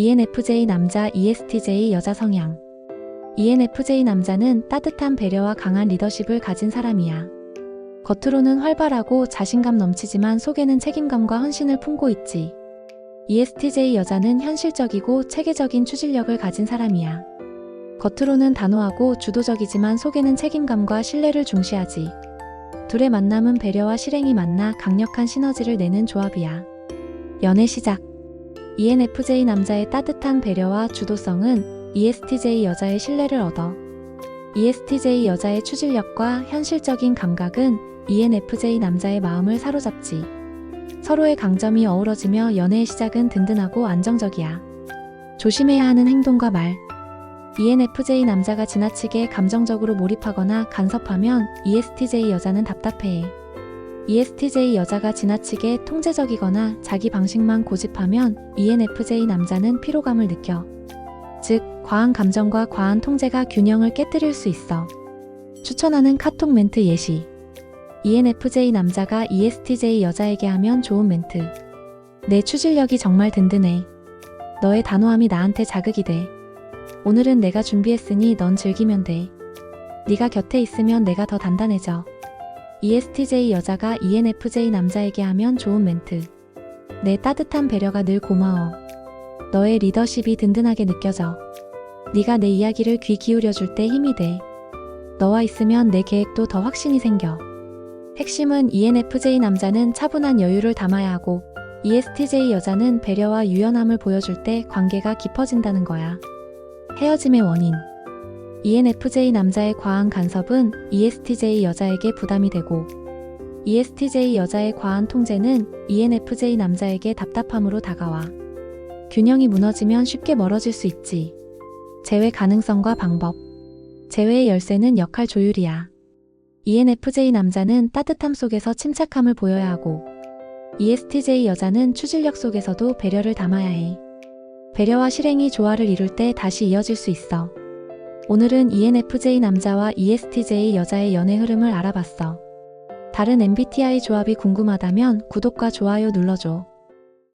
ENFJ 남자 ESTJ 여자 성향 ENFJ 남자는 따뜻한 배려와 강한 리더십을 가진 사람이야. 겉으로는 활발하고 자신감 넘치지만 속에는 책임감과 헌신을 품고 있지. ESTJ 여자는 현실적이고 체계적인 추진력을 가진 사람이야. 겉으로는 단호하고 주도적이지만 속에는 책임감과 신뢰를 중시하지. 둘의 만남은 배려와 실행이 만나 강력한 시너지를 내는 조합이야. 연애 시작. ENFJ 남자의 따뜻한 배려와 주도성은 ESTJ 여자의 신뢰를 얻어. ESTJ 여자의 추진력과 현실적인 감각은 ENFJ 남자의 마음을 사로잡지. 서로의 강점이 어우러지며 연애의 시작은 든든하고 안정적이야. 조심해야 하는 행동과 말. ENFJ 남자가 지나치게 감정적으로 몰입하거나 간섭하면 ESTJ 여자는 답답해해. ESTJ 여자가 지나치게 통제적이거나 자기 방식만 고집하면 ENFJ 남자는 피로감을 느껴. 즉, 과한 감정과 과한 통제가 균형을 깨뜨릴 수 있어. 추천하는 카톡 멘트 예시. ENFJ 남자가 ESTJ 여자에게 하면 좋은 멘트. 내 추진력이 정말 든든해. 너의 단호함이 나한테 자극이 돼. 오늘은 내가 준비했으니 넌 즐기면 돼. 네가 곁에 있으면 내가 더 단단해져. ESTJ 여자가 ENFJ 남자에게 하면 좋은 멘트. 내 따뜻한 배려가 늘 고마워. 너의 리더십이 든든하게 느껴져. 네가 내 이야기를 귀 기울여 줄 때 힘이 돼. 너와 있으면 내 계획도 더 확신이 생겨. 핵심은 ENFJ 남자는 차분한 여유를 담아야 하고 ESTJ 여자는 배려와 유연함을 보여줄 때 관계가 깊어진다는 거야. 헤어짐의 원인. ENFJ 남자의 과한 간섭은 ESTJ 여자에게 부담이 되고 ESTJ 여자의 과한 통제는 ENFJ 남자에게 답답함으로 다가와. 균형이 무너지면 쉽게 멀어질 수 있지. 재회 가능성과 방법. 재회의 열쇠는 역할 조율이야. ENFJ 남자는 따뜻함 속에서 침착함을 보여야 하고 ESTJ 여자는 추진력 속에서도 배려를 담아야 해. 배려와 실행이 조화를 이룰 때 다시 이어질 수 있어. 오늘은 ENFJ 남자와 ESTJ 여자의 연애 흐름을 알아봤어. 다른 MBTI 조합이 궁금하다면 구독과 좋아요 눌러줘.